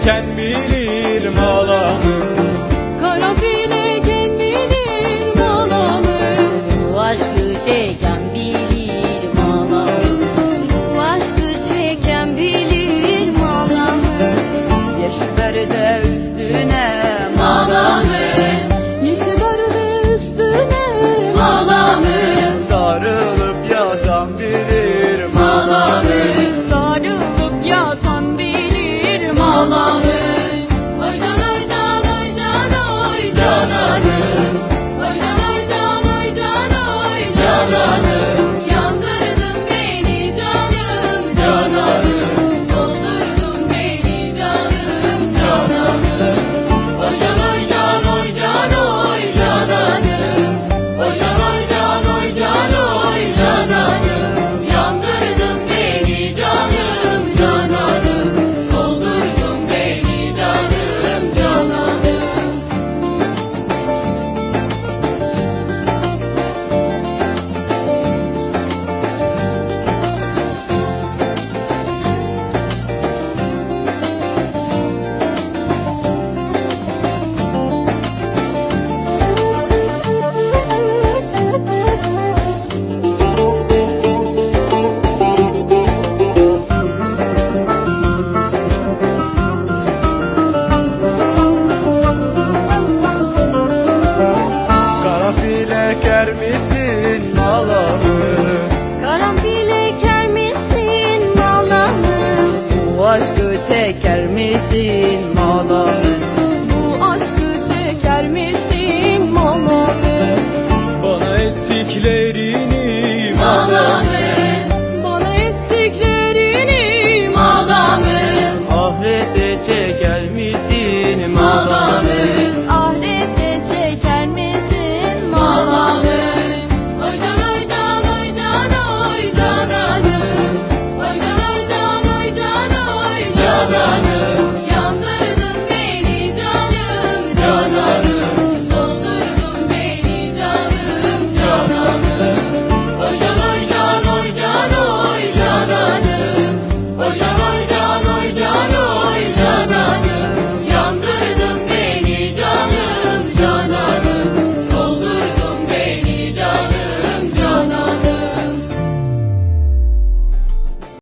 diken bilir malanı Karanfile ken bilir malanı Bu aşkı çeken bilir malanı Bu aşkı çeken bilir malanı Yeşil perde çeker misin?